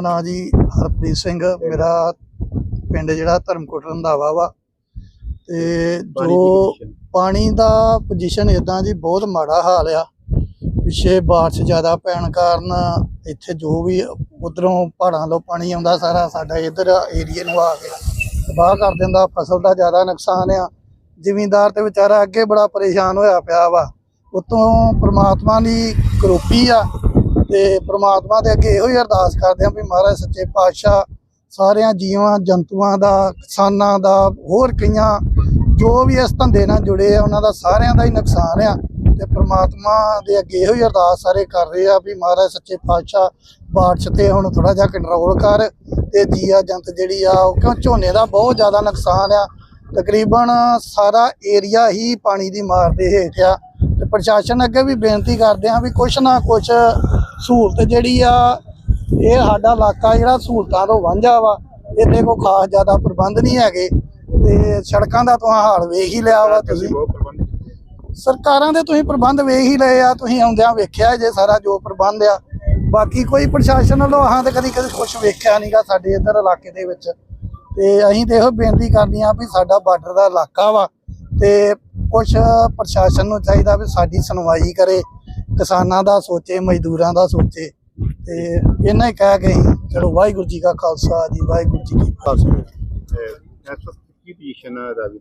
ਮੇਰਾ ਨਾਮ ਜੀ ਹਰਪ੍ਰੀਤ ਸਿੰਘ ਮੇਰਾ ਪਿੰਡ ਜਿਹੜਾ ਧਰਮਕੋਟ ਰੰਧਾਵਾ ਵਾ। ਤੇ ਜੋ ਪਾਣੀ ਦਾ ਪੋਜੀਸ਼ਨ ਇਦਾਂ ਜੀ ਬਹੁਤ ਮਾੜਾ ਹਾਲ ਆ। ਪਿੱਛੇ ਬਾਰਿਸ਼ ਜ਼ਿਆਦਾ ਪੈਣ ਕਾਰਨ ਇੱਥੇ ਜੋ ਵੀ ਉਧਰੋਂ ਪਹਾੜਾਂ ਤੋਂ ਪਾਣੀ ਆਉਂਦਾ ਸਾਰਾ ਸਾਡਾ ਇਧਰ ਏਰੀਏ ਨੂੰ ਆ ਕੇ ਤਬਾਹ ਕਰ ਦਿੰਦਾ ਫਸਲ ਦਾ ਜ਼ਿਆਦਾ ਨੁਕਸਾਨ ਆ। ਜ਼ਿਮੀਂਦਾਰ ਤੇ ਵਿਚਾਰਾ ਅੱਗੇ ਬੜਾ ਪਰੇਸ਼ਾਨ ਹੋਇਆ ਪਿਆ ਵਾ। ਉਤੋਂ ਪ੍ਰਮਾਤਮਾ ਦੀ ਕਰੋਪੀ ਆ। ਤੇ ਪ੍ਰਮਾਤਮਾ ਦੇ ਅੱਗੇ ਇਹੋ ਹੀ ਅਰਦਾਸ ਕਰਦੇ ਹਾਂ ਵੀ ਮਹਾਰਾਜ ਸੱਚੇ ਪਾਤਸ਼ਾਹ ਸਾਰਿਆਂ ਜੀਵਾਂ, ਜੰਤੂਆਂ ਦਾ, ਕਿਸਾਨਾਂ ਦਾ, ਹੋਰ ਕਈਆਂ ਜੋ ਵੀ ਇਸ ਧੰਦੇ ਨਾਲ ਜੁੜੇ ਆ, ਉਹਨਾਂ ਦਾ ਸਾਰਿਆਂ ਦਾ ਹੀ ਨੁਕਸਾਨ ਆ ਤੇ ਪ੍ਰਮਾਤਮਾ ਦੇ ਅੱਗੇ ਇਹੋ ਹੀ ਅਰਦਾਸ ਸਾਰੇ ਕਰ ਰਹੇ ਆ ਵੀ ਮਹਾਰਾਜ ਸੱਚੇ ਪਾਤਸ਼ਾਹ ਬਾਰਿਸ਼ ਤੇ ਹੁਣ ਥੋੜਾ ਜਿਹਾ ਕੰਟਰੋਲ ਕਰ ਤੇ ਜੀਆ, ਜੰਤ ਜਿਹੜੀ ਆ, ਉਹ ਕਿਉਂ ਝੋਨੇ ਦਾ ਬਹੁਤ ਜ਼ਿਆਦਾ ਨੁਕਸਾਨ ਆ। ਤਕਰੀਬਨ ਸਾਰਾ ਏਰੀਆ ਹੀ ਪਾਣੀ ਦੀ ਮਾਰ ਦੇ ਹੇਠ ਆ ਤੇ ਪ੍ਰਸ਼ਾਸਨ ਅੱਗੇ ਵੀ ਬੇਨਤੀ ਕਰਦੇ ਆ ਵੀ ਕੁਛ ਨਾ ਕੁਛ ਸਹੂਲਤ ਜਿਹੜੀ ਆ ਇਹ ਸਾਡਾ ਇਲਾਕਾ ਜਿਹੜਾ ਸਹੂਲਤਾਂ ਤੋਂ ਵਾਂਝਾ ਵਾ ਇੱਥੇ ਕੋਈ ਖਾਸ ਜ਼ਿਆਦਾ ਪ੍ਰਬੰਧ ਨਹੀਂ ਹੈਗੇ। ਤੇ ਸੜਕਾਂ ਦਾ ਤੁਸੀਂ ਹਾਲ ਵੇਖ ਹੀ ਲਿਆ ਵਾ ਤੁਸੀਂ ਸਰਕਾਰਾਂ ਦੇ ਤੁਸੀਂ ਪ੍ਰਬੰਧ ਵੇਖ ਹੀ ਲਏ ਆ ਤੁਸੀਂ ਆਉਂਦਿਆਂ ਵੇਖਿਆ ਜੇ ਸਾਰਾ ਜੋ ਪ੍ਰਬੰਧ ਆ। ਬਾਕੀ ਕੋਈ ਪ੍ਰਸ਼ਾਸਨ ਵੱਲੋਂ ਹਾਂ ਤੇ ਕਦੀ ਕਦੀ ਕੁਝ ਵੇਖਿਆ ਨਹੀਂਗਾ ਸਾਡੇ ਇੱਧਰ ਇਲਾਕੇ ਦੇ ਵਿੱਚ। ਤੇ ਅਸੀਂ ਤੇ ਇਹੋ ਬੇਨਤੀ ਕਰਨੀ ਆ ਵੀ ਸਾਡਾ ਬਾਰਡਰ ਦਾ ਇਲਾਕਾ ਵਾ ਤੇ ਕੁਝ ਪ੍ਰਸ਼ਾਸਨ ਨੂੰ ਚਾਹੀਦਾ ਵੀ ਸਾਡੀ ਸੁਣਵਾਈ ਕਰੇ। ਕਿਸਾਨਾਂ ਦਾ ਸੋਚੇ ਮਜ਼ਦੂਰਾਂ ਦਾ ਸੋਚੇ ਤੇ ਇਹਨਾਂ ਹੀ ਕਹਿ ਕੇ ਅਸੀਂ ਚਲੋ ਵਾਹਿਗੁਰੂ ਜੀ ਕਾ ਖਾਲਸਾ ਜੀ ਵਾਹਿਗੁਰੂ ਜੀ ਕੀ ਫਤਿਹ। ਕੀ ਪੋਜੀਸ਼ਨ ਹੈ ਰਾਵੀ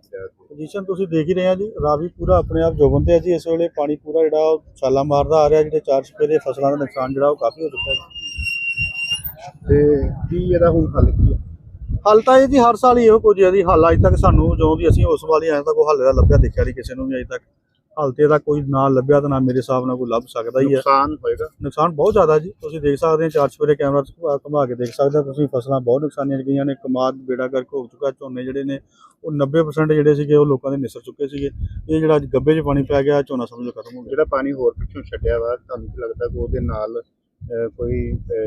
ਪੋਜੀਸ਼ਨ ਤੁਸੀਂ ਦੇਖ ਹੀ ਰਹੇ ਆ ਜੀ ਰਾਵੀ ਪੂਰਾ ਆਪਣੇ ਆਪ ਜੋਗਨ ਤੇ ਹੈ ਜੀ ਇਸ ਵੇਲੇ ਪਾਣੀ ਪੂਰਾ ਜਿਹੜਾ ਉਹ ਛਾਲਾਂ ਮਾਰਦਾ ਆ ਰਿਹਾ ਜਿਹੜੇ ਚਾਰ ਛਪੇਰੇ ਫਸਲਾਂ ਦਾ ਨੁਕਸਾਨ ਜਿਹੜਾ ਉਹ ਕਾਫੀ ਹੋ ਚੁੱਕਾ ਹੈ ਤੇ ਕੀ ਇਹਦਾ ਹੁਣ ਹੱਲ ਕੀ ਹੈ ਹੱਲ ਤਾਂ ਇਹ ਜੀ ਹਰ ਸਾਲ ਹੀ ਇਹੋ ਕੁਝ ਹੈ ਜੀ ਹੱਲ ਅਜੇ ਤੱਕ ਸਾਨੂੰ ਜੋ ਦੀ ਅਸੀਂ ਉਸ ਵਾਲੀ ਅਜੇ ਤੱਕ ਕੋਈ ਹੱਲ ਦਾ ਲੱਭਿਆ ਦੇਖਿਆ ਨਹੀਂ ਕਿਸੇ ਨੂੰ ਵੀ ਅਜੇ ਤੱਕ। ਹੱਲ ਤੇ ਇਹਦਾ ਕੋਈ ਨਾ ਲੱਭਿਆ ਤਾਂ ਨਾ ਮੇਰੇ ਹਿਸਾਬ ਨਾਲ ਕੋਈ ਲੱਭ ਸਕਦਾ ਹੀ ਹੈ। ਨੁਕਸਾਨ ਹੋਏਗਾ। ਨੁਕਸਾਨ ਬਹੁਤ ਜ਼ਿਆਦਾ ਜੀ। ਤੁਸੀਂ ਦੇਖ ਸਕਦੇ ਹੋ ਚਾਰ ਛਪੇਰੇ ਕੈਮਰਾ 'ਚ ਘੁਮਾ- ਕੇ ਦੇਖ ਸਕਦੇ ਹੋ। ਤੁਸੀਂ ਫਸਲਾਂ ਬਹੁਤ ਨੁਕਸਾਨੀਆਂ ਗਈਆਂ ਨੇ। ਕਮਾਦ ਬੇੜਾ ਕਰਕੇ ਹੋ ਚੁੱਕਾ ਝੋਨੇ ਜਿਹੜੇ ਨੇ ਉਹ 90% ਜਿਹੜੇ ਸੀਗੇ ਉਹ ਲੋਕਾਂ ਦੇ ਨਿਸਰ ਚੁੱਕੇ ਸੀਗੇ। ਇਹ ਜਿਹੜਾ ਅੱਜ ਗੱਬੇ 'ਚ ਪਾਣੀ ਪੈ ਗਿਆ ਝੋਨਾ ਸਮਝੋ ਖਤਮ ਹੋ ਗਿਆ। ਜਿਹੜਾ ਪਾਣੀ ਹੋਰ ਪਿੱਛੋਂ ਛੱਡਿਆ ਵਾ ਤੁਹਾਨੂੰ ਕੀ ਲੱਗਦਾ ਕਿ ਉਹਦੇ ਨਾਲ ਕੋਈ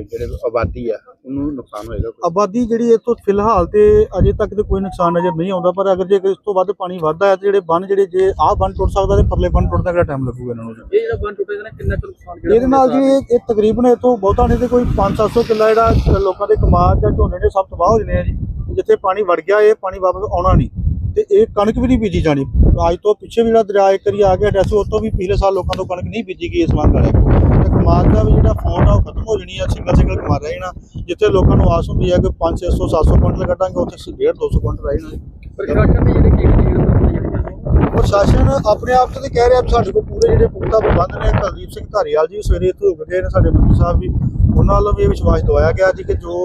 ਜਿਹੜੇ ਆਬਾਦੀ ਆ ਉਹਨੂੰ ਨੁਕਸਾਨ ਹੋਏਗਾ ਕੋਈ? ਆਬਾਦੀ ਜਿਹੜੀ ਇਹ ਤੋਂ ਫਿਲਹਾਲ ਤੇ ਅਜੇ ਤੱਕ ਤੇ ਕੋਈ ਨੁਕਸਾਨ ਨਜ਼ਰ ਨਹੀਂ ਆਉਂਦਾ ਪਰ ਅਗਰ ਜੇ ਇਸ ਤੋਂ ਵੱਧ ਪਾਣੀ ਵੱਧਦਾ ਹੈ ਤੇ ਜਿਹੜੇ ਬੰਨ ਜਿਹੜੇ ਜੇ ਆਹ ਬੰਨ ਟੁੱਟ ਸਕਦਾ ਤੇ ਪਰਲੇ ਬੰਨ ਟੁੱਟਦਾ ਕਿਹੜਾ ਟਾਈਮ ਲੱਗੂਗਾ ਇਹਨਾਂ ਨੂੰ। ਇਹ ਜਿਹੜਾ ਬੰਨ ਟੁੱਟੇਗਾ ਨਾ ਕਿੰਨਾ ਨੁਕਸਾਨ ਇਹਦੇ ਨਾਲ ਜੀ ਇਹ- ਇਹ ਤਕਰੀਬਨ ਇਥੋਂ ਬਹੁਤਾ ਨਹੀਂ ਤੇ ਕੋਈ 5-700 ਕਿੱਲਾ ਜਿਹੜਾ ਲੋਕਾਂ ਦੇ ਕਮਾਦ ਜਾਂ ਝੋਨੇ ਨੇ ਸਭ ਤਬਾਹ ਹੋ ਜਨੇ ਆ ਜੀ ਜਿੱਥੇ ਪਾਣੀ ਵੜ ਗਿਆ ਇਹ ਪਾਣੀ ਵਾਪਸ ਆਉਣਾ ਨਹੀਂ ਤੇ ਇਹ ਕਣਕ ਵੀ ਨਹੀਂ ਬੀਜੀ ਜਾਣੀ। ਅੱਜ ਤੋਂ ਪਿੱਛੇ ਵੀ ਜਿਹੜਾ ਦਰਿਆ ਇੱਕ ਵਾਰੀ ਆ ਗਿਆ ਡੈਸੋ ਉਸ ਤੋਂ ਵੀ ਪਿਛਲੇ ਸਾਲ ਲੋਕਾਂ ਤੋਂ ਕਣਕ ਨਹੀਂ ਬੀਜੀ ਗਈ ਇਸ ਵਾਰ ਵਾਲੇ ਤੇ ਕਮਾਦ ਦਾ ਵੀ ਜਿਹੜਾ ਫੌਂਟ ਆ ਉਹ ਖਤਮ ਹੋ ਜਣੀ ਆ ਸਿੰਗਲ ਸਿੰਗਲ ਕਮਾਦ ਰਹਿ ਜਾਣਾ ਜਿੱਥੇ ਲੋਕਾਂ ਨੂੰ ਆਸ ਹੁੰਦੀ ਹੈ ਕਿ 500 700 ਕੁਇੰਟਲ ਕੱਢਾਂਗੇ ਉੱਥੇ 1.5 200 ਕੁਇੰਟਲ ਰਹਿ ਜਾਣਾ। ਪ੍ਰਸ਼ਾਸਨ ਨੇ ਜਿਹੜੇ ਕੀ ਪ੍ਰਸ਼ਾਸਨ ਆਪਣੇ ਆਪ ਤੇ ਤਾਂ ਕਹਿ ਰਿਹਾ ਸਾਡੇ ਕੋਲ ਪੂਰੇ ਜਿਹੜੇ ਪੁਖਤਾ ਪ੍ਰਬੰਧ ਨੇ ਕੁਲਦੀਪ ਸਿੰਘ ਧਾਰੀਵਾਲ ਜੀ ਸਵੇਰੇ ਇੱਥੇ ਹੋ ਗਏ ਨੇ ਸਾਡੇ ਮੰਤਰੀ ਸਾਹਿਬ ਵੀ। ਉਹਨਾਂ ਵੱਲੋਂ ਵੀ ਇਹ ਵਿਸ਼ਵਾਸ ਦਵਾਇਆ ਗਿਆ ਜੀ ਕਿ ਜੋ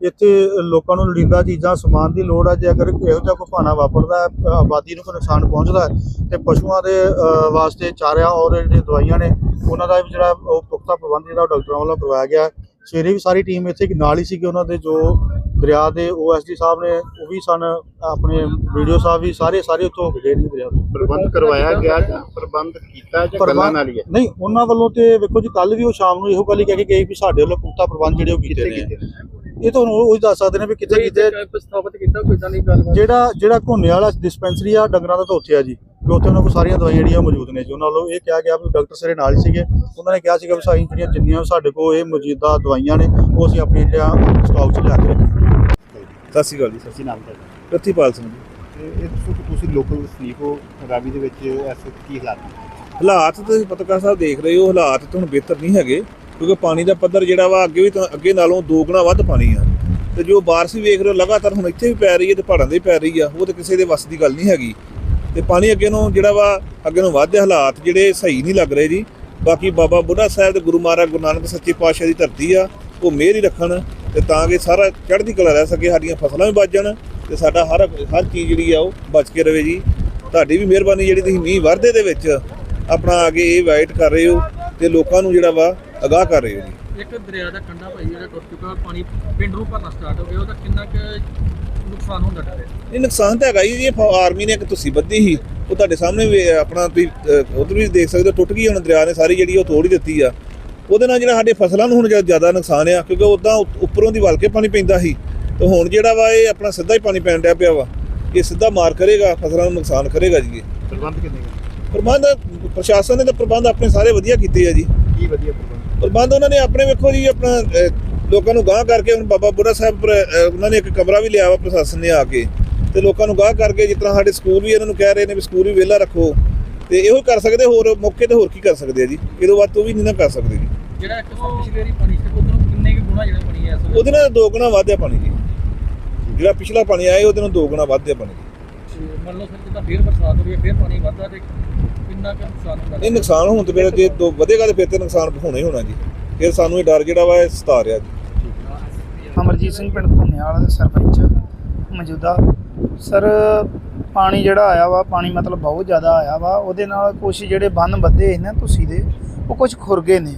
ਇੱਥੇ ਲੋਕਾਂ ਨੂੰ ਲੋੜੀਂਦਾ ਚੀਜ਼ਾਂ ਸਮਾਨ ਦੀ ਲੋੜ ਹੈ ਜੇ ਅਗਰ ਇਹੋ ਜਿਹਾ ਕੋਈ ਭਾਣਾ ਵਾਪਰਦਾ ਹੈ, ਆਬਾਦੀ ਨੂੰ ਕੋਈ ਨੁਕਸਾਨ ਪਹੁੰਚਦਾ ਹੈ ਤੇ ਪਸ਼ੂਆਂ ਦੇ ਵਾਸਤੇ ਚਾਰਿਆ ਔਰ ਜਿਹੜੀਆਂ ਦਵਾਈਆਂ ਨੇ ਉਹਨਾਂ ਦਾ ਵੀ ਜਿਹੜਾ ਉਹ ਪੁਖਤਾ ਪ੍ਰਬੰਧ ਜਿਹੜਾ ਡਾਕਟਰਾਂ ਵੱਲੋਂ ਕਰਵਾਇਆ ਗਿਆ। ਸਵੇਰੇ ਵੀ ਸਾਰੀ ਟੀਮ ਇੱਥੇ ਨਾਲ ਹੀ ਸੀਗੀ ਉਹਨਾਂ ਦੇ ਜੋ ਦਰਿਆ ਦੇ ਓਐਸਡੀ ਸਾਹਿਬ ਨੇ ਉਹ ਵੀ ਸਨ ਆਪਣੇ ਵੀਡੀਓ ਸਾਹਿਬ ਵੀ ਸਾਰੇ ਸਾਰੇ ਉੱਥੋਂ ਹੋ ਗਏ ਨੇ ਦਰਿਆ ਪ੍ਰਬੰਧ ਕਰਵਾਇਆ ਗਿਆ ਪ੍ਰਬੰਧ ਕੀਤਾ ਜਾਂ ਗੱਲਾਂ ਨਾਲ ਹੀ ਹੈ? ਨਹੀਂ ਉਹਨਾਂ ਵੱਲੋਂ ਤੇ ਵੇਖੋ ਜੀ ਕੱਲ ਵੀ ਉਹ ਸ਼ਾਮ ਨੂੰ ਇਹੋ ਗੱਲ ਹੀ ਕਹਿ ਕੇ ਗਏ ਵੀ ਸਾਡੇ ਵੱਲੋਂ ਪੁਖਤਾ ਪ੍ਰਬੰਧ ਜਿਹੜੇ ਉਹ ਕੀਤੇ ਨੇ। ਇਹ ਤੁਹਾਨੂੰ ਉਹ ਦੱਸ ਸਕਦੇ ਨੇ ਵੀ ਕਿੱਥੇ ਕੀਤੇ ਕੀਤੇ ਪ੍ਰਸਤਾਵਿਤ ਕੀਤਾ ਕੋਈ ਤਾਂ ਨਹੀਂ ਗੱਲ ਜਿਹੜਾ ਜਿਹੜਾ ਘੋਨੇ ਵਾਲਾ ਡਿਸਪੈਂਸਰੀ ਆ ਡੰਗਰਾਂ ਦਾ ਤਾਂ ਉੱਥੇ ਆ ਜੀ ਵੀ ਉੱਥੇ ਉਹਨਾਂ ਕੋਲ ਸਾਰੀਆਂ ਦਵਾਈਆਂ ਜਿਹੜੀਆਂ ਮੌਜੂਦ ਨੇ ਜੀ। ਉਹਨਾਂ ਵੱਲੋਂ ਇਹ ਕਿਹਾ ਗਿਆ ਵੀ ਡਾਕਟਰ ਸਾਰੇ ਨਾਲ ਹੀ ਸੀਗੇ। ਉਹਨਾਂ ਨੇ ਕਿਹਾ ਸੀਗਾ ਵੀ ਸਾਰੀਆਂ ਜਿਹੜੀਆਂ ਜਿੰਨੀਆਂ ਸਾਡੇ ਕੋਲ ਇਹ ਮੌਜੂਦਾ ਦਵਾਈਆਂ ਨੇ ਉਹ ਅਸੀਂ ਆਪਣੀਆਂ ਜਿਹੜਾ ਸਟਾਕ 'ਚ ਲਿਆ ਕੇ ਰੱਖੀਆਂ। ਸਤਿ ਸ਼੍ਰੀ ਅਕਾਲ ਜੀ। ਸੱਚੀ ਨਾਮ ਹੈ ਪ੍ਰਤੀਪਾਲ ਸਿੰਘ ਜੀ। ਇਹ ਕਿ ਤੁਸੀਂ ਲੋਕਲ ਵਸਨੀਕ ਹੋ ਰਾਵੀ ਦੇ ਵਿੱਚ ਵਕਤ ਕੀ ਹਾਲਾਤ ਨੇ? ਹਾਲਾਤ ਤੁਸੀਂ ਪੱਤਰਕਾਰ ਸਾਹਿਬ ਦੇਖ ਰਹੇ ਹੋ ਹਾਲਾਤ ਤਾਂ ਹੁਣ ਬਿਹਤਰ ਨਹੀਂ ਹੈਗੇ। ਕਿਉਂਕਿ ਪਾਣੀ ਦਾ ਪੱਧਰ ਜਿਹੜਾ ਵਾ ਅੱਗੇ ਵੀ ਤਾਂ ਅੱਗੇ ਨਾਲੋਂ ਦੋ ਗੁਣਾ ਵੱਧ ਪਾਣੀ ਆ। ਤੇ ਜੋ ਬਾਰਿਸ਼ ਵੀ ਵੇਖ ਰਹੇ ਹੋ, ਲਗਾਤਾਰ ਹੁਣ ਇੱਥੇ ਵੀ ਪੈ ਰਹੀ ਹੈ ਤੇ ਪਹਾੜਾਂ ਦੇ ਵੀ ਪੈ ਰਹੀ ਆ, ਉਹ ਤਾਂ ਕਿਸੇ ਦੇ ਵੱਸ ਦੀ ਗੱਲ ਨਹੀਂ ਹੈਗੀ। ਤੇ ਪਾਣੀ ਅੱਗੇ ਨੂੰ ਜਿਹੜਾ ਵਾ, ਅੱਗੇ ਨੂੰ ਵੱਧਦੇ ਹਾਲਾਤ ਜਿਹੜੇ ਸਹੀ ਨਹੀਂ ਲੱਗ ਰਹੇ ਜੀ। ਬਾਕੀ ਬਾਬਾ ਬੁੱਢਾ ਸਾਹਿਬ ਤੇ ਗੁਰੂ ਮਹਾਰਾਜ, ਗੁਰੂ ਨਾਨਕ ਸੱਚੇ ਪਾਤਸ਼ਾਹ ਦੀ ਧਰਤੀ ਆ, ਉਹ ਮਿਹਰ ਹੀ ਰੱਖਣ ਤੇ ਤਾਂ ਕਿ ਸਾਰਾ ਚੜ੍ਹਦੀ ਕਲਾ ਰਹਿ ਸਕੇ, ਸਾਡੀਆਂ ਫਸਲਾਂ ਵੀ ਬਚ ਜਾਣ ਤੇ ਸਾਡਾ ਹਰ ਹਰ ਚੀਜ਼ ਜਿਹੜੀ ਆ, ਉਹ ਬਚ ਕੇ ਰਵੇ ਜੀ। ਤੁਹਾਡੀ ਵੀ ਮਿਹਰਬਾਨੀ ਜਿਹੜੀ ਤੁਸੀਂ ਮੀਂਹ ਵਰਦੇ ਦੇ ਵਿੱਚ ਆਪਣਾ ਅੱਗੇ ਇਹ ਵਾਈਟ ਕਰ ਰਹੇ ਹੋ ਤੇ ਲੋਕਾਂ ਨੂੰ ਜਿਹੜਾ ਵਾ ਅਗਾਹ ਕਰ ਰਹੇ ਹੋ ਜੀ। ਇੱਕ ਦਰਿਆ ਦਾ ਕੰਢਾ ਭਾਈ ਜਿਹੜਾ ਟੁੱਟ ਚੁੱਕਾ ਪਾਣੀ ਪਿੰਡ ਨੂੰ ਭਰਨਾ ਸਟਾਰਟ ਹੋ ਗਿਆ ਉਹਦਾ ਕਿੰਨਾ ਕੁ ਨੁਕਸਾਨ ਹੁੰਦਾ ਡਰੇ ਇਹ ਨੁਕਸਾਨ ਤਾਂ ਹੈਗਾ ਹੀ ਜੀ ਇਹ ਆਰਮੀ ਨੇ ਇੱਕ ਤੁਸੀਂ ਬੱਧੀ ਸੀ ਉਹ ਤੁਹਾਡੇ ਸਾਹਮਣੇ ਵੀ ਆਪਣਾ ਤੁਸੀਂ ਉਧਰ ਵੀ ਦੇਖ ਸਕਦੇ ਹੋ ਟੁੱਟ ਗਈ ਹੁਣ ਦਰਿਆ ਨੇ ਸਾਰੀ ਜਿਹੜੀ ਉਹ ਤੋੜ ਹੀ ਦਿੱਤੀ ਆ। ਉਹਦੇ ਨਾਲ ਜਿਹੜਾ ਸਾਡੇ ਫਸਲਾਂ ਨੂੰ ਹੁਣ ਜ਼ਿਆ- ਜ਼ਿਆਦਾ ਨੁਕਸਾਨ ਆ ਕਿਉਂਕਿ ਉਦਾਂ ਉੱਪਰੋਂ ਦੀ ਵਲ ਕੇ ਪਾਣੀ ਪੈਂਦਾ ਸੀ। ਤੇ ਹੁਣ ਜਿਹੜਾ ਵਾ ਇਹ ਆਪਣਾ ਸਿੱਧਾ ਹੀ ਪਾਣੀ ਪੈਣ ਡਿਆ ਪਿਆ ਵਾ ਇਹ ਸਿੱਧਾ ਮਾਰ ਕਰੇਗਾ ਫਸਲਾਂ ਨੂੰ ਨੁਕਸਾਨ ਕਰੇਗਾ ਜੀ ਇਹ। ਪ੍ਰਬੰਧ ਕਿੰਨੇ? ਪ੍ਰਬੰਧ ਪ੍ਰਸ਼ਾਸਨ ਨੇ ਤਾਂ ਪ੍ਰਬੰਧ ਆਪਣੇ ਸਾਰੇ ਵਧੀਆ ਕੀਤੇ ਆ ਜੀ। ਕੀ ਵਧੀਆ ਪ੍ਰਬੰਧ? ਪ੍ਰਬੰਧ ਉਹਨਾਂ ਨੇ ਆਪਣੇ ਵੇਖੋ ਜੀ ਆਪਣਾ ਲੋਕਾਂ ਨੂੰ ਗਾਂਹ ਕਰਕੇ ਹੁਣ ਬਾਬਾ ਬੁੱਢਾ ਸਾਹਿਬ ਉਹਨਾਂ ਨੇ ਇੱਕ ਕਮਰਾ ਵੀ ਲਿਆ ਵਾ ਪ੍ਰਸ਼ਾਸਨ ਨੇ ਆ ਕੇ। ਤੇ ਲੋਕਾਂ ਨੂੰ ਗਾਂਹ ਕਰਕੇ ਜਿਸ ਤਰ੍ਹਾਂ ਸਾਡੇ ਸਕੂਲ ਵੀ ਇਹਨਾਂ ਨੂੰ ਕਹਿ ਰਹੇ ਨੇ ਵੀ ਸਕੂਲ ਵੀ ਵਿਹਲਾ ਰੱਖੋ ਤੇ ਇਹੋ ਕਰ ਸਕਦੇ ਹੋਰ ਮੌਕੇ ਤੇ ਹੋਰ ਕੀ ਕਰ ਸਕਦੇ ਆ ਜੀ? ਇਹਦੋਂ ਵੱਧ ਤੋਂ ਵੀ ਨਹੀਂ ਨਾ ਕਰ ਸਕਦੇ ਜੀ। ਜਿਹੜਾ ਇੱਕ ਪਿਛਲੇ ਵਾਰੀ ਪਾਣੀ ਸੀ ਉਹਦੇ ਕਿੰਨੇ ਕੁ ਗੁਣਾ ਜਿਹੜਾ ਪਾਣੀ ਵੇਲੇ? ਉਹਦੇ ਨਾਲ ਦੋ ਗੁਣਾ ਵਧਿਆ ਪਾਣੀ ਜੀ। ਜਿਹੜਾ ਪਿਛਲਾ ਪਾਣੀ ਆਇਆ ਉਹਦੇ ਨਾਲ ਦੋ ਗੁਣਾ ਵਧਿਆ ਪਾਣੀ ਜੀ। ਮੰਨ ਲਓ ਸਰ ਜਿੱਦਾਂ ਫੇਰ ਬਰਸਾਤ ਹੋ ਰਹੀ ਹੈ ਫੇਰ ਪਾਣੀ ਵੱਧਦਾ ਤੇ ਕਿੰਨਾ ਕੁ ਨੁਕਸਾਨ ਹੁੰਦਾ? ਇਹ ਨੁਕਸਾਨ ਹੋਣ ਤੇ ਫਿਰ ਜੇ ਦੋ ਵਧੇਗਾ ਤੇ ਫਿਰ ਤੇ ਨੁਕਸਾਨ ਹੋਣਾ ਹੀ ਹੋਣਾ ਜੀ। ਫਿਰ ਸਾਨੂੰ ਇਹ ਡਰ ਜਿਹੜਾ ਵਾ ਇਹ ਸਤਾ ਰਿਹਾ ਜੀ। ਅਮਰਜੀਤ ਸਿੰਘ ਪਿੰਡ ਘੁੰਨੇਵਾਲ ਦੇ ਸਰਪੰਚ ਮੌਜੂਦਾ। ਸਰ ਪਾਣੀ ਜਿਹੜਾ ਆਇਆ ਵਾ ਪਾਣੀ ਮਤਲਬ ਬਹੁਤ ਜ਼ਿਆਦਾ ਆਇਆ ਵਾ। ਉਹਦੇ ਨਾਲ ਕੁਝ ਜਿਹੜੇ ਬੰਨ ਬੱਧੇ ਨਾ ਤੁਸੀਂ ਦੇ ਉਹ ਕੁਝ ਖੁਰ ਗਏ ਨੇ।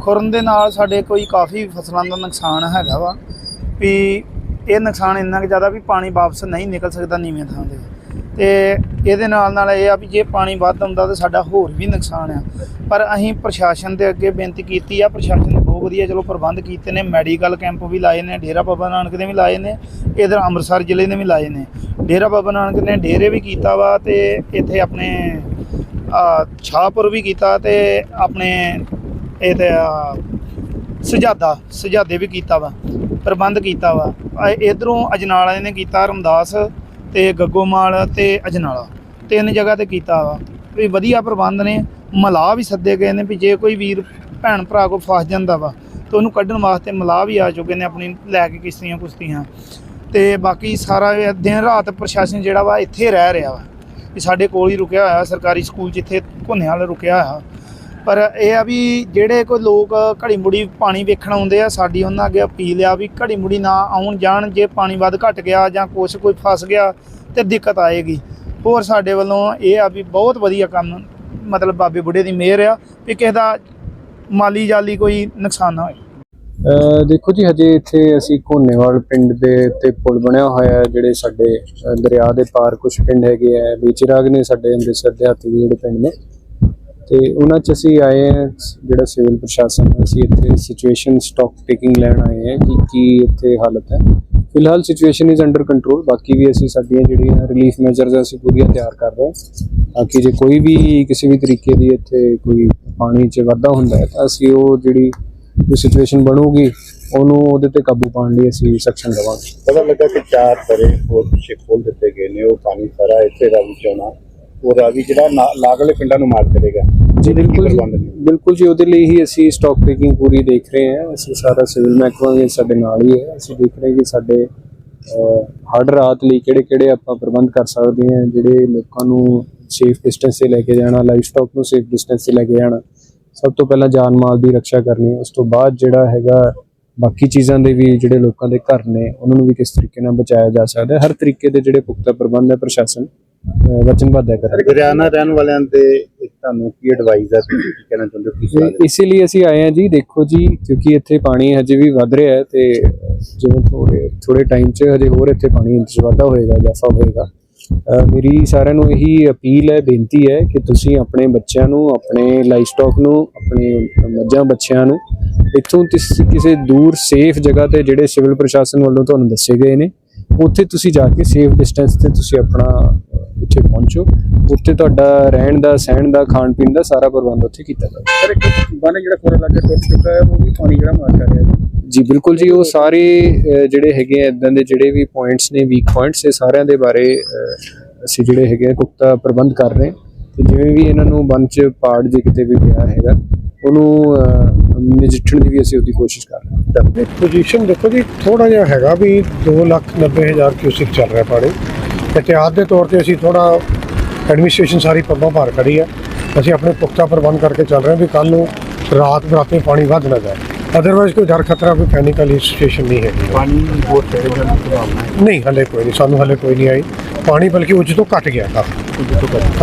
ਖੁਰਨ ਦੇ ਨਾਲ ਸਾਡੇ ਕੋਈ ਕਾਫੀ ਫਸਲਾਂ ਦਾ ਨੁਕਸਾਨ ਹੈਗਾ ਵਾ। ਵੀ ਇਹ ਨੁਕਸਾਨ ਇੰਨਾ ਕਿ ਜ਼ਿਆਦਾ ਵੀ ਪਾਣੀ ਵਾਪਸ ਨਹੀਂ ਨਿਕਲ ਸਕਦਾ ਨੀਵੇਂ ਥਾਂ ਤੇ। ਤੇ ਇਹਦੇ ਨਾਲ ਨਾਲ ਇਹ ਆ ਵੀ ਜੇ ਪਾਣੀ ਵੱਧ ਆਉਂਦਾ ਤਾਂ ਸਾਡਾ ਹੋਰ ਵੀ ਨੁਕਸਾਨ ਆ। ਪਰ ਅਸੀਂ ਪ੍ਰਸ਼ਾਸਨ ਦੇ ਅੱਗੇ ਬੇਨਤੀ ਕੀਤੀ ਆ ਪ੍ਰਸ਼ਾਸਨ ਨੇ ਬਹੁਤ ਵਧੀਆ ਚਲੋ ਪ੍ਰਬੰਧ ਕੀਤੇ ਨੇ ਮੈਡੀਕਲ ਕੈਂਪ ਵੀ ਲਾਏ ਨੇ ਡੇਰਾ ਬਾਬਾ ਨਾਨਕ ਦੇ ਵੀ ਲਾਏ ਨੇ ਇਧਰ ਅੰਮ੍ਰਿਤਸਰ ਜ਼ਿਲ੍ਹੇ ਦੇ ਵੀ ਲਾਏ ਨੇ। ਡੇਰਾ ਬਾਬਾ ਨਾਨਕ ਨੇ ਡੇਰੇ ਵੀ ਕੀਤਾ ਵਾ ਤੇ ਇੱਥੇ ਆਪਣੇ ਆ ਛਾਪੁਰ ਵੀ ਕੀਤਾ ਤੇ ਆਪਣੇ ਇਹ ਤੇ ਆ, ਸੁਜਾਦਾ ਸੁਜਾਦੇ ਵੀ ਕੀਤਾ ਵਾ ਪ੍ਰਬੰਧ ਕੀਤਾ ਵਾ। ਇਧਰੋਂ ਅਜਨਾਲਾ ਨੇ ਕੀਤਾ ਰਮਦਾਸ ਤੇ ਗੱਗੋਮਾਲ ਤੇ ਅਜਨਾਲਾ। ਤਿੰਨ ਜਗ੍ਹਾ ਤੇ ਕੀਤਾ ਵਾ। ਵੀ ਵਧੀਆ ਪ੍ਰਬੰਧ ਨੇ। ਮਲਾਹ ਵੀ ਸੱਦੇ ਗਏ ਨੇ ਵੀ ਜੇ ਕੋਈ ਵੀਰ, ਭੈਣ, ਭਰਾ ਕੋ ਫਸ ਜਾਂਦਾ ਵਾ, ਤੇ ਉਹਨੂੰ ਕੱਢਣ ਵਾਸਤੇ ਮਲਾਹ ਵੀ ਆ ਚੁੱਕੇ ਨੇ ਆਪਣੀ ਲੈ ਕੇ ਕਿਸ਼ਤੀਆਂ ਕੁਸ਼ਤੀਆਂ। ਤੇ ਬਾਕੀ ਸਾਰਾ ਇਹ ਦਿਨ ਰਾਤ ਪ੍ਰਸ਼ਾਸਨ ਜਿਹੜਾ ਵਾ ਇੱਥੇ ਰਹਿ ਰਿਹਾ ਵਾ। ਵੀ ਸਾਡੇ ਕੋਲ ਹੀ ਰੁਕਿਆ ਹੋਇਆ, ਸਰਕਾਰੀ ਸਕੂਲ ਜਿੱਥੇ ਘੁੰਨੇਵਾਲ ਰੁਕਿਆ ਹੋਇਆ। ਪਰ ਇਹ ਆ ਵੀ ਜਿਹੜੇ ਕੋਈ ਲੋਕ ਘੜੀ ਮੁੜੀ ਪਾਣੀ ਵੇਖਣ ਆਉਂਦੇ ਆ, ਸਾਡੀ ਉਹਨਾਂ ਅੱਗੇ ਅਪੀਲ ਆ ਵੀ ਘੜੀ ਮੁੜੀ ਨਾ ਆਉਣ ਜਾਣ, ਜੇ ਪਾਣੀ ਵੱਧ ਘਟ ਗਿਆ ਜਾਂ ਕੁਛ ਕੋਈ ਫਸ ਗਿਆ ਤੇ ਦਿੱਕਤ ਆਏਗੀ। ਹੋਰ ਸਾਡੇ ਵੱਲੋਂ ਇਹ ਆ ਵੀ ਬਹੁਤ ਵਧੀਆ ਕੰਮ, ਮਤਲਬ ਬਾਬੇ ਬੁੱਢੇ ਦੀ ਮਿਹਰ ਆ ਵੀ ਕਿਸੇ ਦਾ ਮਾਲੀ ਜਾਲੀ ਕੋਈ ਨੁਕਸਾਨ ਨਾ ਹੋਏ। ਦੇਖੋ ਜੀ, ਹਜੇ ਇੱਥੇ ਅਸੀਂ ਕੋਨੇਵਾਲ ਪਿੰਡ ਦੇ ਉੱਤੇ ਪੁਲ ਬਣਿਆ ਹੋਇਆ ਹੈ, ਜਿਹੜੇ ਸਾਡੇ ਦਰਿਆ ਦੇ ਪਾਰ ਕੁਝ ਪਿੰਡ ਹੈਗੇ ਆ, ਬੀਚਰਾਗ ਨੇ ਸਾਡੇ ਅੰਮ੍ਰਿਤਸਰ ਦੇ ਹੱਥ ਦੇ ਜਿਹੜੇ ਪਿੰਡ ਨੇ। ਤੇ ਉਹਨਾਂ 'ਚ ਅਸੀਂ ਆਏ ਹਾਂ ਜਿਹੜਾ ਸਿਵਲ ਪ੍ਰਸ਼ਾਸਨ ਹੈ, ਅਸੀਂ ਇੱਥੇ ਸਿਚੁਏਸ਼ਨ ਸਟਾਕ ਟੇਕਿੰਗ ਲੈਣ ਆਏ ਹਾਂ ਕਿ ਕੀ ਇੱਥੇ ਹਾਲਤ ਹੈ। ਫਿਲਹਾਲ ਸਿਚੁਏਸ਼ਨ ਇਜ਼ ਅੰਡਰ ਕੰਟਰੋਲ ਬਾਕੀ ਵੀ ਅਸੀਂ ਸਾਡੀਆਂ ਜਿਹੜੀਆਂ ਰਿਲੀਫ ਮੈਜਰਸ ਅਸੀਂ ਪੂਰੀਆਂ ਤਿਆਰ ਕਰ ਰਹੇ ਹਾਂ। ਤਾਂ ਕਿ ਜੇ ਕੋਈ ਵੀ ਕਿਸੇ ਵੀ ਤਰੀਕੇ ਦੀ ਇੱਥੇ ਕੋਈ ਪਾਣੀ 'ਚ ਵਾਧਾ ਹੁੰਦਾ ਹੈ ਤਾਂ ਅਸੀਂ ਉਹ ਜਿਹੜੀ ਜੋ ਸਿਚੁਏਸ਼ਨ ਬਣੂਗੀ ਉਹਨੂੰ ਉਹਦੇ ਤੇ ਕਾਬੂ ਪਾਉਣ ਲਈ ਅਸੀਂ ਸક્ષਮ ਰਵਾਂਗੇ ਪਤਾ ਲੱਗਾ ਕਿ ਚਾਰ ਪਰੇ ਹੋਰ ਪਿੱਛੇ ਖੋਲ ਦਿੱਤੇ ਗਏ ਨੇ ਉਹ ਪਾਣੀ ਸਾਰਾ ਇੱਥੇ ਰਾਵੀ ਚ ਆਉਣਾ ਉਹ ਰਾਵੀ ਜਿਹੜਾ ਨਾ- ਲਾਗਲੇ ਪਿੰਡਾਂ ਨੂੰ ਮਾਰ ਕਰੇਗਾ। ਜੀ ਬਿਲਕੁਲ ਜੀ। ਪ੍ਰਬੰਧ ਨੇ? ਬਿਲਕੁਲ ਜੀ ਉਹਦੇ ਲਈ ਹੀ ਅਸੀਂ ਸਟਾਕ ਟੇਕਿੰਗ ਪੂਰੀ ਦੇਖ ਰਹੇ ਹਾਂ। ਅਸੀਂ ਸਾਰਾ ਸਿਵਲ ਮਹਿਕਮਾ ਵੀ ਸਾਡੇ ਨਾਲ ਹੀ ਹੈ। ਅਸੀਂ ਦੇਖ ਰਹੇ ਕਿ ਸਾਡੇ ਹੜ ਰਾਤ ਲਈ ਕਿਹੜੇ ਕਿਹੜੇ ਆਪਾਂ ਪ੍ਰਬੰਧ ਕਰ ਸਕਦੇ ਹਾਂ ਜਿਹੜੇ ਲੋਕਾਂ ਨੂੰ ਸੇਫ ਡਿਸਟੈਂਸ ਤੇ ਲੈ ਕੇ ਜਾਣਾ ਲਾਈਫ ਸਟਾਕ ਨੂੰ ਸੇਫ ਡਿਸਟੈਂਸ ਤੇ ਲੈ ਕੇ ਜਾਣਾ। ਸਭ ਤੋਂ ਪਹਿਲਾਂ ਜਾਨ ਮਾਲ ਦੀ ਰੱਖਿਆ ਕਰਨੀ ਉਸ ਤੋਂ ਬਾਅਦ ਜਿਹੜਾ ਹੈਗਾ ਬਾਕੀ ਚੀਜ਼ਾਂ ਦੇ ਵੀ ਜਿਹੜੇ ਲੋਕਾਂ ਦੇ ਘਰ ਨੇ ਉਹਨਾਂ ਨੂੰ ਵੀ ਕਿਸ ਤਰੀਕੇ ਨਾਲ ਬਚਾਇਆ ਜਾ ਸਕਦਾ ਹੈ? ਹਰ ਤਰੀਕੇ ਦੇ ਜਿਹੜੇ ਪੁਖਤਾ ਪ੍ਰਬੰਧ ਹੈ ਪ੍ਰਸ਼ਾਸਨ ਵਚਨਬੱਧ ਹੈ ਕਰਨ ਦਰਿਆਨਾ ਰਹਿਣ ਵਾਲਿਆਂ ਦੇ ਤੁਹਾਨੂੰ ਕੀ ਐਡਵਾਈਸ ਹੈ? ਤੁਸੀਂ ਕੀ ਕਹਿਣਾ ਚਾਹੁੰਦੇ ਹੋ? ਕੀ ਸਲਾਹ ਤੇ ਇਸੇ ਲਈ ਅਸੀਂ ਆਏ ਹਾਂ ਜੀ ਦੇਖੋ ਜੀ ਕਿਉਂਕਿ ਇੱਥੇ ਪਾਣੀ ਹਜੇ ਵੀ ਵੱਧ ਰਿਹਾ ਹੈ ਤੇ ਜਿਵੇਂ ਥੋੜੇ ਥੋੜੇ ਟਾਈਮ 'ਚ ਹਜੇ ਹੋਰ ਇੱਥੇ ਪਾਣੀ ਇੰਚ ਵਾਧਾ ਹੋਏਗਾ ਇਜ਼ਾਫਾ ਹੋਏਗਾ। ਅਹ ਮੇਰੀ ਸਾਰਿਆਂ ਨੂੰ ਇਹੀ ਅਪੀਲ ਹੈ, ਬੇਨਤੀ ਹੈ ਕਿ ਤੁਸੀਂ ਆਪਣੇ ਬੱਚਿਆਂ ਨੂੰ, ਆਪਣੇ ਲਾਈਫ ਸਟਾਕ ਨੂੰ, ਆਪਣੇ ਮੱਝਾਂ ਬੱਚਿਆਂ ਨੂੰ ਇੱਥੋਂ ਕਿਸ- ਕਿਸੇ ਦੂਰ ਸੇਫ ਜਗ੍ਹਾ ਤੇ ਜਿਹੜੇ ਸਿਵਲ ਪ੍ਰਸ਼ਾਸਨ ਵੱਲੋਂ ਤੁਹਾਨੂੰ ਦੱਸੇ ਗਏ ਨੇ ਉੱਥੇ ਤੁਸੀਂ ਜਾ ਕੇ ਸੇਫ ਡਿਸਟੈਂਸ ਤੇ ਤੁਸੀਂ ਆਪਣਾ ਉੱਥੇ ਪਹੁੰਚੋ। ਉੱਥੇ ਤੁਹਾਡਾ ਰਹਿਣ ਦਾ ਸਹਿਣ ਦਾ ਖਾਣ ਪੀਣ ਦਾ ਸਾਰਾ ਪ੍ਰਬੰਧ ਉੱਥੇ ਕੀਤਾ ਜਾਵੇ ਸਰ ਇੱਕ ਬੰਨ ਜਿਹੜਾ ਕੋਰੇ ਲੱਗੇ ਟੁੱਟ ਚੁੱਕਾ ਹੈ ਉਹ ਵੀ ਪਾਣੀ ਜਿਹੜਾ ਮਾਰ ਕਰ ਰਿਹਾ ਹੈ ਜੀ ਬਿਲਕੁਲ ਜੀ ਉਹ ਸਾਰੇ ਜਿਹੜੇ ਹੈਗੇ ਆ ਇਦਾਂ ਦੇ ਜਿਹੜੇ ਵੀ ਪੁਆਇੰਟਸ ਨੇ ਵੀਕ ਪੁਆਇੰਟਸ ਇਹ ਸਾਰਿਆਂ ਦੇ ਬਾਰੇ ਅਸੀਂ ਜਿਹੜੇ ਹੈਗੇ ਆ ਪੁਖਤਾ ਪ੍ਰਬੰਧ ਕਰ ਰਹੇ ਤੇ ਜਿਵੇਂ ਵੀ ਇਹਨਾਂ ਨੂੰ ਬੰਨ ਚ ਪਾੜ ਜੇ ਕਿਤੇ ਵੀ ਪਿਆ ਹੈਗਾ ਉਹਨੂੰ ਨਜਿੱਠਣ ਦੀ ਵੀ ਅਸੀਂ ਉਹਦੀ ਕੋਸ਼ਿਸ਼ ਕਰ ਰਹੇ ਹਾਂ। ਪੋਜੀਸ਼ਨ ਦੇਖੋ ਜੀ ਥੋੜਾ ਜਿਹਾ ਹੈਗਾ ਵੀ 290000 ਕਿਊਸਿਕ ਚੱਲ ਰਿਹਾ ਪਾਣੀ। ਇhtiyat ਦੇ ਤੌਰ ਤੇ ਅਸੀਂ ਥੋੜਾ ਐਡਮਿਨਿਸਟ੍ਰੇਸ਼ਨ ਸਾਰੀ ਪੱਬਾਂ ਭਾਰ ਕਰੀ ਹੈ ਅਸੀਂ ਆਪਣੇ ਪੁਖਤਾ ਪ੍ਰਬੰਧ ਕਰਕੇ ਚੱਲ ਰਹੇ ਹਾਂ ਵੀ ਕੱਲ ਨੂੰ ਰਾਤ ਬਰਾਤੇ ਪਾਣੀ ਵੱਧ ਨਾ ਜਾਏ। ਅਦਰਵਾਈਜ਼ ਕੋਈ ਡਰ ਖਤਰਾ ਕੋਈ ਪੈਨਿਕਲ ਸਿਚੁਏਸ਼ਨ ਨਹੀਂ ਹੈਗੀ। ਪਾਣੀ ਜਾਣ ਦੀ ਸੰਭਾਵਨਾ ਹੈ। ਨਹੀਂ ਹਲੇ ਕੋਈ ਨਹੀਂ ਸਾਨੂੰ ਹਲੇ ਕੋਈ ਨਹੀਂ ਆਈ। ਪਾਣੀ ਬਲਕਿ ਉੱਚ ਤੋਂ ਘਟ ਗਿਆ ਕਾਫੀ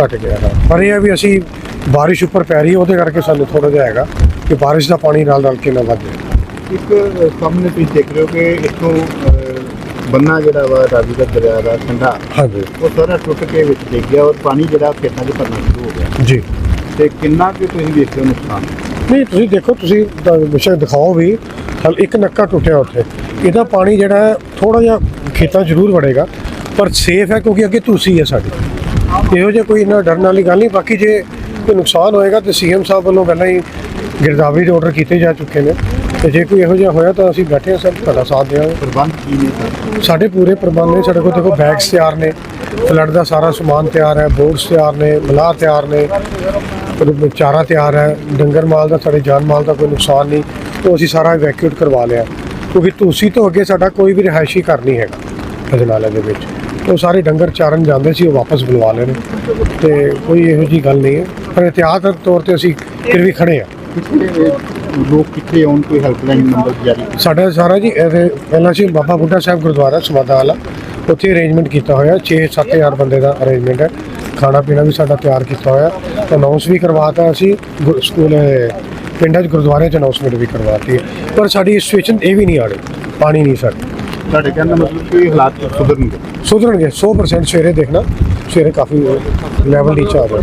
ਘਟ। ਗਿਆ ਹੈ ਪਰ ਇਹ ਹੈ ਵੀ ਅਸੀਂ ਬਾਰਿਸ਼ ਉੱਪਰ ਪੈ ਰਹੀ ਹੈ ਉਹਦੇ ਕਰਕੇ ਸਾਨੂੰ ਥੋੜਾ ਜਿਹਾ ਹੈਗਾ। ਕਿ ਬਾਰਿਸ਼ ਦਾ ਪਾਣੀ ਨਾਲ ਨਾਲ ਕੇ ਨਾ ਵੱਧ। ਜਾਏ ਇੱਕ ਸਾਹਮਣੇ ਤੁਸੀਂ ਦੇਖ ਰਹੇ ਹੋ ਕਿ ਇੱਥੋਂ ਬੰਨਾ ਜਿਹੜਾ ਵਾ ਰਾਵੀ ਦਾ ਦਰਿਆ ਦਾ ਠੰਡਾ ਹਾਂਜੀ। ਉਹ ਸਾਰਾ ਟੁੱਟ ਕੇ ਵਿੱਚ ਡਿੱਗ ਗਿਆ ਔਰ ਪਾਣੀ ਜਿਹੜਾ ਖੇਤਾਂ 'ਚ ਭਰਨਾ ਸ਼ੁਰੂ ਹੋ ਗਿਆ। ਜੀ। ਤੇ ਕਿੰਨਾ ਕੁ ਤੁਸੀਂ ਵੇਖਦੇ ਹੋ ਨੁਕਸਾਨ? ਨਹੀਂ ਤੁਸੀਂ ਦੇਖੋ ਤੁਸੀਂ ਵਿਸ਼ਾ ਦਿਖਾਓ ਵੀ ਹਲ ਇੱਕ ਨੱਕਾ ਟੁੱਟਿਆ ਉੱਥੇ। ਇਹਦਾ ਪਾਣੀ ਜਿਹੜਾ ਥੋੜਾ ਜਿਹਾ ਖੇਤਾਂ ਜ਼ਰੂਰ ਵੜੇਗਾ ਪਰ ਸੇਫ ਹੈ ਕਿਉਂਕਿ ਅੱਗੇ ਤੁਸੀਂ ਹੈ ਸਾਡੀ। ਇਹੋ ਜਿਹਾ ਕੋਈ ਇੰਨਾ ਡਰਨ ਵਾਲੀ ਗੱਲ ਨਹੀਂ ਬਾਕੀ ਜੇ ਕੋਈ ਨੁਕਸਾਨ ਹੋਏਗਾ ਤੇ ਸੀਐਮ ਸਾਹਿਬ ਵੱਲੋਂ ਪਹਿਲਾਂ ਹੀ ਗਿਰਦਾਵਰੀ ਦੇ ਆਰਡਰ ਕੀਤੇ ਜਾ ਚੁੱਕੇ ਨੇ। ਤੇ ਜੇ ਕੋਈ ਇਹੋ ਜਿਹਾ ਹੋਇਆ ਤਾਂ ਅਸੀਂ ਬੈਠੇ ਹਾਂ ਸਰ ਤੁਹਾਡਾ ਸਾਥ ਦੇਵਾਂਗੇ ਪ੍ਰਬੰਧ ਕੀ ਨੇ ਸਰ? ਸਾਡੇ ਪੂਰੇ ਪ੍ਰਬੰਧ ਨੇ ਸਾਡੇ ਕੋਲ ਦੇਖੋ ਬੈਗਸ ਤਿਆਰ ਨੇ ਫਲੱਡ ਦਾ ਸਾਰਾ ਸਮਾਨ ਤਿਆਰ ਹੈ ਬੋਰਡਸ ਤਿਆਰ ਨੇ ਮਲਾਹ ਤਿਆਰ ਨੇ ਚਾਰਾ ਤਿਆਰ ਹੈ ਡੰਗਰ ਮਾਲ ਦਾ ਸਾਡੇ ਜਾਨ ਮਾਲ ਦਾ ਕੋਈ ਨੁਕਸਾਨ ਨਹੀਂ ਉਹ ਅਸੀਂ ਸਾਰਾ ਇਵੈਕਿਊਟ ਕਰਵਾ ਲਿਆ। ਕਿਉਂਕਿ ਤੁਸੀਂ ਤੋਂ ਅੱਗੇ ਸਾਡਾ ਕੋਈ ਵੀ ਰਿਹਾਇਸ਼ੀ ਘਰ ਨਹੀਂ ਹੈਗਾ ਅਜਨਾਲਾ ਦੇ ਵਿੱਚ। ਉਹ ਸਾਰੇ ਡੰਗਰ ਚਾਰਨ ਜਾਂਦੇ ਸੀ ਉਹ ਵਾਪਸ ਬੁਲਵਾ ਨੇ ਤੇ ਕੋਈ ਇਹੋ ਜੀ ਗੱਲ ਨਹੀਂ ਹੈ। ਪਰ ਇਤਿਹਾਸ ਦੇ ਤੌਰ ਤੇ ਅਸੀਂ ਫਿਰ ਵੀ ਖੜੇ ਆ ਲੋਕ ਕਿੱਥੇ ਆਉਣ ਕੋਈ ਹੈਲਪਲਾਈਨ ਨੰਬਰ ਜਾਰੀ? ਸਾਡਾ ਸਾਰਾ ਜੀ ਇਹਦੇ ਪਹਿਲਾਂ ਸੀ ਬਾਬਾ ਬੁੱਢਾ ਸਾਹਿਬ ਗੁਰਦੁਆਰਾ ਸਮਾਦਾ ਵਾਲਾ ਉੱਥੇ ਅਰੇਂਜਮੈਂਟ ਕੀਤਾ ਹੋਇਆ 6-7000 ਬੰਦੇ ਦਾ ਅਰੇਂਜਮੈਂਟ ਹੈ। ਖਾਣਾ ਪੀਣਾ ਵੀ ਸਾਡਾ ਤਿਆਰ ਕੀਤਾ ਹੋਇਆ ਅਨਾਉਂਸ ਵੀ ਕਰਵਾਤਾ ਅਸੀਂ ਸਕੂਲ ਪਿੰਡਾਂ 'ਚ ਗੁਰਦੁਆਰਿਆਂ 'ਚ ਅਨਾਉਂਸਮੈਂਟ ਵੀ ਕਰਵਾਤੀ ਹੈ। ਪਰ ਸਾਡੀ ਸਿਚੁਏਸ਼ਨ ਇਹ ਵੀ ਨਹੀਂ ਆਣੀ ਪਾਣੀ ਨਹੀਂ ਸਰ। ਤੁਹਾਡੇ ਕਹਿਣ ਦਾ ਮਤਲਬ ਕਿ ਹਾਲਾਤ ਸੁਧਰਨਗੇ? ਸੁਧਰਨਗੇ 100% ਸਵੇਰੇ ਦੇਖਣਾ ਸਵੇਰੇ ਕਾਫੀ ਲੈਵਲ ਨੀਚੇ ਆ ਜਾਏ